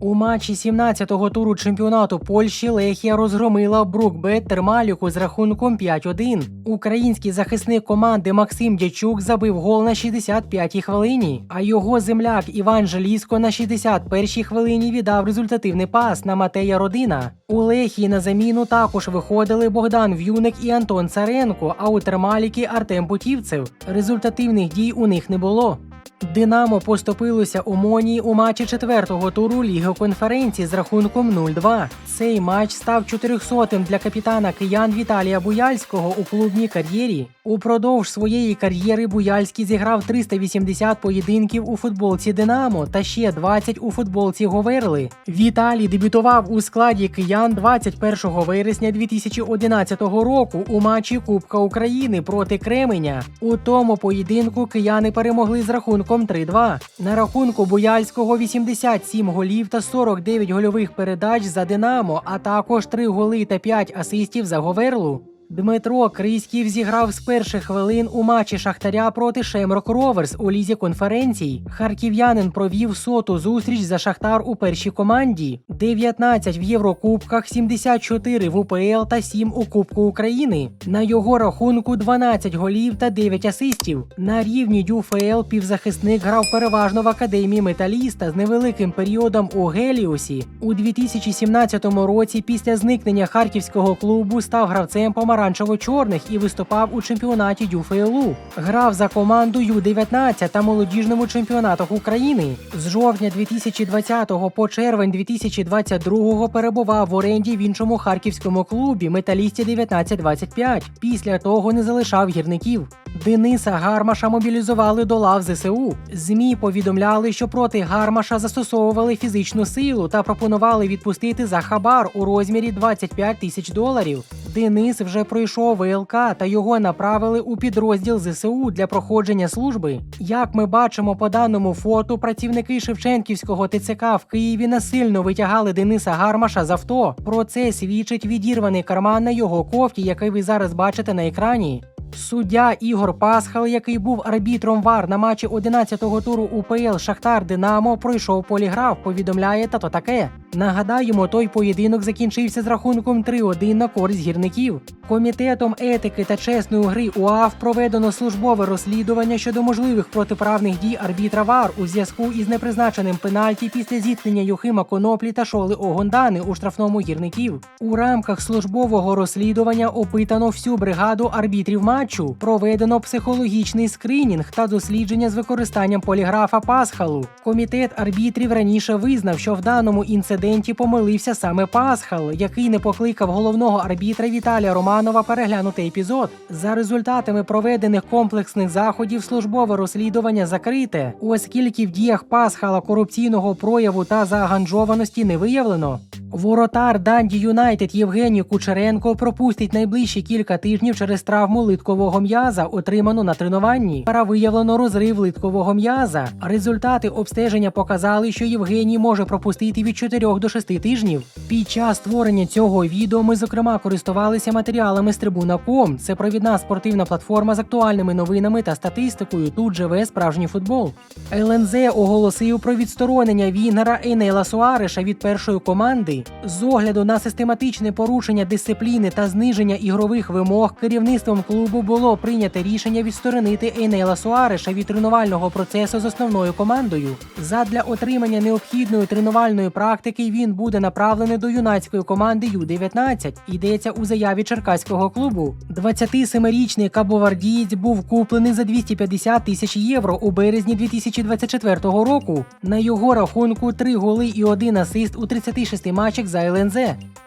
У матчі 17-го туру чемпіонату Польщі Лехія розгромила Брукбет Термаліку з рахунком 5-1. Український захисник команди Максим Дячук забив гол на 65-й хвилині, а його земляк Іван Желіско на 61-й хвилині віддав результативний пас на Матея Родина. У Лехії на заміну також виходили Богдан В'юник і Антон Царенко, а у Термаліки Артем Путівцев. Результативних дій у них не було. Динамо поступилося Омонії у матчі четвертого туру Ліги конференції з рахунком 0-2. Цей матч став 400-тим для капітана киян Віталія Буяльського у клубній кар'єрі. Упродовж своєї кар'єри Буяльський зіграв 380 поєдинків у футболці Динамо та ще 20 у футболці Говерли. Віталій дебютував у складі киян 21 вересня 2011 року у матчі Кубка України проти Кременя. У тому поєдинку кияни перемогли з рахунком 3-2. На рахунку Буяльського 87 голів та 49 гольових передач за Динамо, а також 3 голи та 5 асистів за Говерлу. Дмитро Криськів зіграв з перших хвилин у матчі Шахтаря проти Шемрок Роверс у лізі конференцій. Харків'янин провів соту зустріч за Шахтар у першій команді, 19 в Єврокубках, 74 в УПЛ та 7 у Кубку України. На його рахунку 12 голів та 9 асистів. На рівні ДЮФЛ півзахисник грав переважно в академії металіста з невеликим періодом у Геліусі. У 2017 році після зникнення харківського клубу став гравцем помаранчево-чорних і виступав у чемпіонаті ДЮФЛУ. Грав за команду Ю-19 та молодіжному чемпіонатах України. З жовтня 2020 по червень 2022 перебував в оренді в іншому харківському клубі Металісті 1925. Після того не залишав гірників. Дениса Гармаша мобілізували до лав ЗСУ. ЗМІ повідомляли, що проти Гармаша застосовували фізичну силу та пропонували відпустити за хабар у розмірі 25 тисяч доларів. Денис вже пройшов ВЛК та його направили у підрозділ ЗСУ для проходження служби. Як ми бачимо по даному фото, працівники Шевченківського ТЦК в Києві насильно витягали Дениса Гармаша з авто. Про це свідчить відірваний карман на його кофті, який ви зараз бачите на екрані. Суддя Ігор Пасхал, який був арбітром ВАР на матчі 11-го туру УПЛ Шахтар Динамо, пройшов поліграф, повідомляє тато таке. Нагадаємо, той поєдинок закінчився з рахунком 3-1 на користь гірників. Комітетом етики та чесної гри УАФ проведено службове розслідування щодо можливих протиправних дій арбітра ВАР у зв'язку із непризначеним пенальті після зіткнення Юхима Коноплі та Шоли Огондани у штрафному гірників. У рамках службового розслідування опитано всю бригаду арбітрів матчу, проведено психологічний скринінг та дослідження з використанням поліграфа Пасхалу. Комітет арбітрів раніше визнав, що в даному інциденті помилився саме Пасхал, який не покликав головного арбітра Віталія Романова переглянути епізод. За результатами проведених комплексних заходів службове розслідування закрите, оскільки в діях Пасхала корупційного прояву та зааганджованості не виявлено. Воротар Данді Юнайтед Євгеній Кучеренко пропустить найближчі кілька тижнів через травму литкового м'яза, отриману на тренуванні. Пара виявлено розрив литкового м'яза. Результати обстеження показали, що Євгеній може пропустити від 4 до 6 тижнів. Під час створення цього відео ми, зокрема, користувалися матеріалами з Трибуна.ком. Це провідна спортивна платформа з актуальними новинами та статистикою. Тут живе справжній футбол. ЛНЗ оголосив про відсторонення Вінгера Енела Суареша від першої команди. З огляду на систематичне порушення дисципліни та зниження ігрових вимог керівництвом клубу було прийнято рішення відсторонити Енела Суареша від тренувального процесу з основною командою. Задля отримання необхідної тренувальної практики він буде направлений до юнацької команди Ю-19. Йдеться у заяві черкаського клубу. 27-річний кабовардієць був куплений за 250 тисяч євро у березні 2024 року. На його рахунку 3 голи і 1 асист у 36 матчах за ЛНЗ.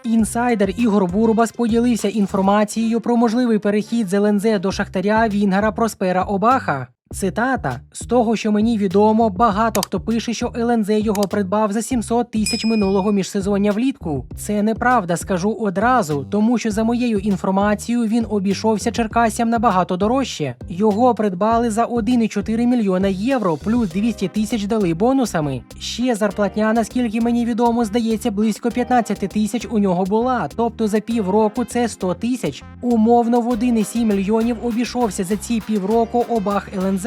Інсайдер Ігор Бурубас поділився інформацією про можливий перехід з ЛНЗ до Шахтаря Вінгара Проспера Обаха. Цитата: з того, що мені відомо, багато хто пише, що ЛНЗ його придбав за 700 тисяч минулого міжсезоння влітку. Це неправда, скажу одразу, тому що за моєю інформацією він обійшовся Черкасям набагато дорожче. Його придбали за 1,4 мільйона євро, плюс 200 тисяч дали бонусами. Ще зарплатня, наскільки мені відомо, здається, близько 15 тисяч у нього була. Тобто за півроку це 100 тисяч. Умовно в 1,7 мільйонів обійшовся за ці півроку обах ЛНЗ.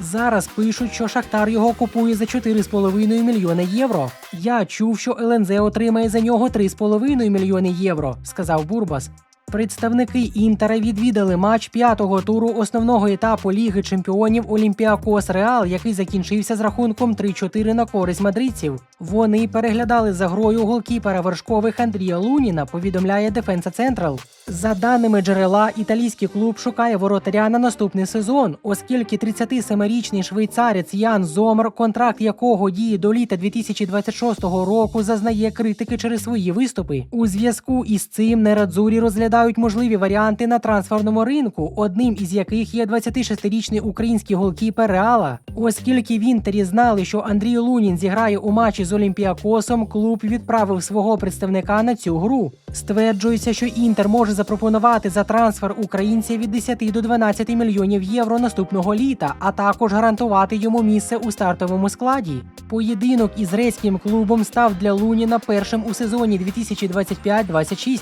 Зараз пишуть, що Шахтар його купує за 4,5 мільйони євро. Я чув, що ЛНЗ отримає за нього 3,5 мільйони євро, сказав Бурбас. Представники Інтера відвідали матч п'ятого туру основного етапу Ліги Чемпіонів Олімпіакос Реал, який закінчився з рахунком 3-4 на користь мадридців. Вони переглядали за грою голкіпера вершкових Андрія Луніна, повідомляє Дефенса Централ. За даними джерела, італійський клуб шукає воротаря на наступний сезон, оскільки 37-річний швейцарець Ян Зомер, контракт якого діє до літа 2026 року, зазнає критики через свої виступи. У зв'язку із цим нерадзурі розглядають можливі варіанти на трансферному ринку, одним із яких є 26-річний український голкіпер Реала. Оскільки в Інтері знали, що Андрій Лунін зіграє у матчі з Олімпіакосом, клуб відправив свого представника на цю гру. Стверджується, що Інтер може запропонувати за трансфер українця від 10 до 12 мільйонів євро наступного літа, а також гарантувати йому місце у стартовому складі. Поєдинок із грецьким клубом став для Луніна першим у сезоні 2025-26.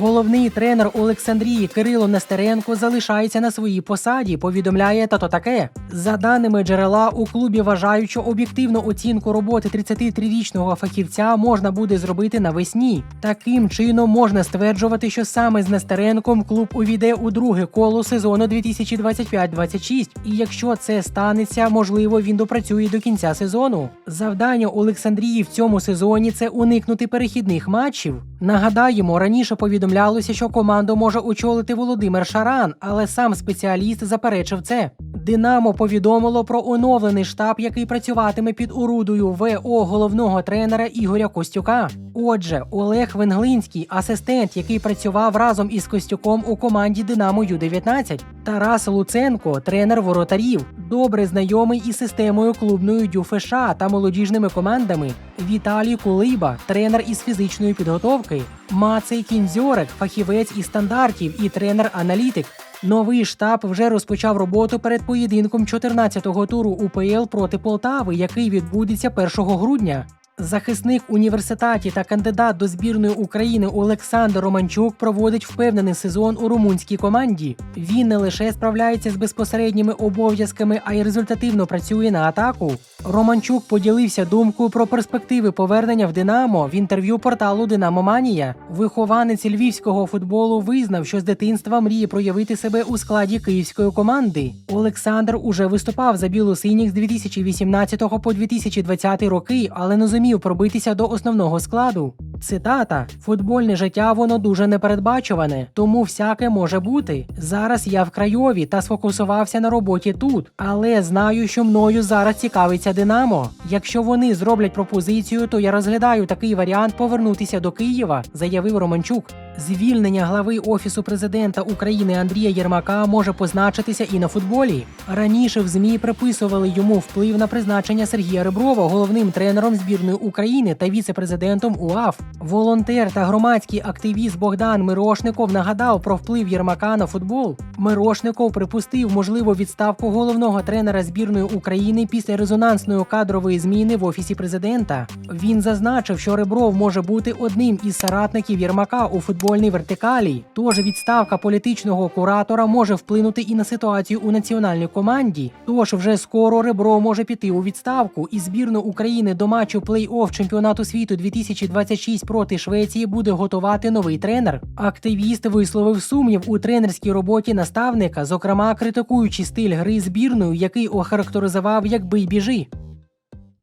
Головний тренер Олександрії Кирило Нестеренко залишається на своїй посаді. Повідомляє тато таке. За даними джерела, у клубі вважають, що об'єктивну оцінку роботи 33-річного фахівця можна буде зробити навесні. Таким чином можна стверджувати, що саме з Нестеренком клуб увійде у друге коло сезону 2025-26. І якщо це станеться, можливо, він допрацює до кінця сезону. Завдання Олександрії в цьому сезоні це уникнути перехідних матчів. Нагадаємо, раніше повідомлялося, що команду може очолити Володимир Шаран, але сам спеціаліст заперечив це. Динамо повідомило про оновлений штаб, який працюватиме під орудою ВО головного тренера Ігоря Костюка. Отже, Олег Венглинський, асистент, який працював разом із Костюком у команді Динамо Ю-19, Тарас Луценко, тренер воротарів, добре знайомий із системою клубною ДЮФШ та молодіжними командами. Віталій Кулиба, тренер із фізичної підготовки, Мацей Кінзьорек, фахівець із стандартів і тренер-аналітик. Новий штаб вже розпочав роботу перед поєдинком 14-го туру УПЛ проти Полтави, який відбудеться 1 грудня. Захисник університеті та кандидат до збірної України Олександр Романчук проводить впевнений сезон у румунській команді. Він не лише справляється з безпосередніми обов'язками, а й результативно працює на атаку. Романчук поділився думкою про перспективи повернення в Динамо в інтерв'ю порталу Динамо Манія. Вихованець львівського футболу визнав, що з дитинства мріє проявити себе у складі київської команди. Олександр уже виступав за білосиніх з 2018 по 2020 роки, але не зумів пробитися до основного складу. Цитата: футбольне життя воно дуже непередбачуване, тому всяке може бути. Зараз я в крайові та сфокусувався на роботі тут, але знаю, що мною зараз цікавиться Динамо. Якщо вони зроблять пропозицію, то я розглядаю такий варіант повернутися до Києва, заявив Романчук. Звільнення глави офісу президента України Андрія Єрмака може позначитися і на футболі. Раніше в змі приписували йому вплив на призначення Сергія Реброва головним тренером збірної України та віце-президентом УАФ. Волонтер та громадський активіст Богдан Мирошников нагадав про вплив Єрмака на футбол. Мирошников припустив можливу відставку головного тренера збірної України після резонансної кадрової зміни в офісі президента. Він зазначив, що Ребров може бути одним із соратників Єрмака у футбольній вертикалі. Тож відставка політичного куратора може вплинути і на ситуацію у національній команді. Тож вже скоро Ребров може піти у відставку, і збірну України до матчу плей-офф чемпіонату світу 2026 проти Швеції буде готувати новий тренер. Активіст висловив сумнів у тренерській роботі наставника, зокрема критикуючи стиль гри збірною, який охарактеризував як бий біжи.